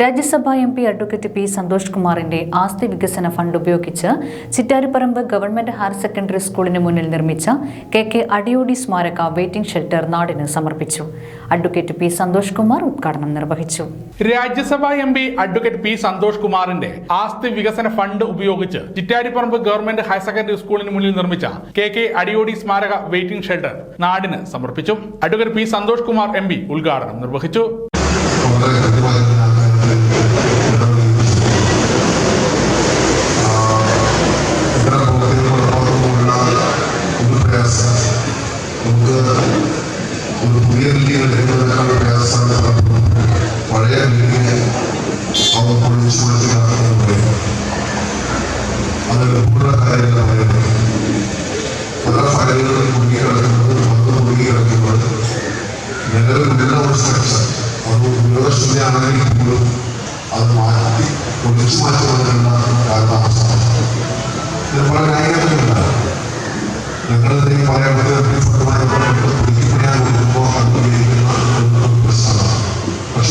Rajya Sabha M P advocate P Santhosh കുമാറിന്റെ ആസ്തി വികസന ഫണ്ട് ഉപയോഗിച്ച് ചിറ്റാരിപ്പറമ്പ് ഗവൺമെന്റ് ഹയർ സെക്കൻഡറി സ്കൂളിന് മുന്നിൽ നിർമ്മിച്ച കെ കെ അടിയോടി സ്മാരക വെയിറ്റിംഗ് ഷെൽട്ടർ നാടിന് സമർപ്പിച്ചു. അഡ്വക്കേറ്റ് പി സന്തോഷ് കുമാർ ഉദ്ഘാടനം നിർവഹിച്ചു. Rajya Sabha M P advocate P Santhosh കുമാറിന്റെ ആസ്തി വികസന ഫണ്ട് ഉപയോഗിച്ച് ചിറ്റാരിപ്പറമ്പ് ഗവൺമെന്റ് ഹയർ സെക്കൻഡറി സ്കൂളിന് മുന്നിൽ നിർമ്മിച്ച കെ കെ അടിയോടി സ്മാരക വെയിറ്റിംഗ് ഷെൽട്ടർ നാടിന് സമർപ്പിച്ചു. Advocate P Santhosh Kumar M ഉദ്ഘാടനം നിർവഹിച്ചു. ബിൽഡിംഗ് എടുക്കുന്നതിനേക്കാൾ പ്രയാസമാണ് പലപ്പോഴും പഴയ ബിൽഡിംഗ് അവർ പൊളിച്ചു പൊളിച്ചിലാക്കുന്നത് പറയും അത് എളുപ്പമുള്ള കാര്യമല്ല പറയുന്നത് പല ഫയലുകളും മുങ്ങിക്കിടക്കുന്നത് വന്ന് മുങ്ങിക്കിടക്കുന്നത് നിലവിലുള്ള ഒരു സ്ട്രക്ചർ അത് ഉപയോഗശൂന്യമാണെങ്കിൽ പോലും അത് മാറ്റി പൊളിച്ചു മാറ്റുന്നതിനുള്ള ഇത് പല ന്യായീകരണങ്ങളുണ്ട് ഞങ്ങളെന്തെങ്കിലും പറയാൻ പറ്റുന്ന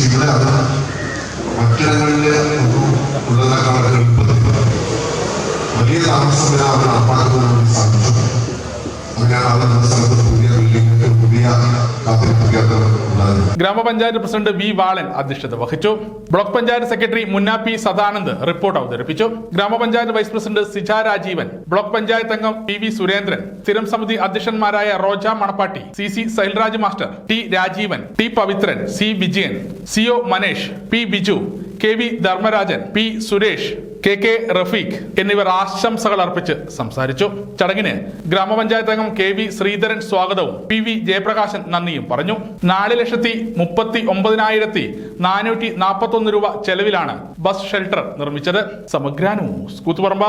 ഇവിടെ അത് ഒന്നും ഉള്ളതിനേക്കാൾ വലിയ താമസം വരെ അവർ ഗ്രാമപഞ്ചായത്ത് പ്രസിഡന്റ് വി വാളൻ അധ്യക്ഷത വഹിച്ചു. Block panchayat secretary Munnappi Sadanand report അവതരിപ്പിച്ചു. Grama panchayat vice president Sija Rajeevan block panchayat അംഗം പി വി സുരേന്ദ്രൻ സ്ഥിരം സമിതി അധ്യക്ഷന്മാരായ Roja Manappatti C C Sailraj master T Rajeevan T Pavithran C Vijayan C O Manesh P Biju K V Dharmarajan P Suresh K K Rafeeq എന്നിവർ ആശംസകൾ അർപ്പിച്ച് സംസാരിച്ചു. ചടങ്ങിന് ഗ്രാമപഞ്ചായത്ത് അംഗം കെ വി ശ്രീധരൻ സ്വാഗതവും പി വി ജയപ്രകാശൻ നന്ദിയും പറഞ്ഞു. നാല് ലക്ഷത്തി മുപ്പത്തി ഒമ്പതിനായിരത്തി നാനൂറ്റി നാൽപ്പത്തി ഒന്ന് രൂപ ചെലവിലാണ് ബസ് ഷെൽട്ടർ നിർമ്മിച്ചത്. സമഗ്ര ന്യൂസ് കൂത്തുപറമ്പ.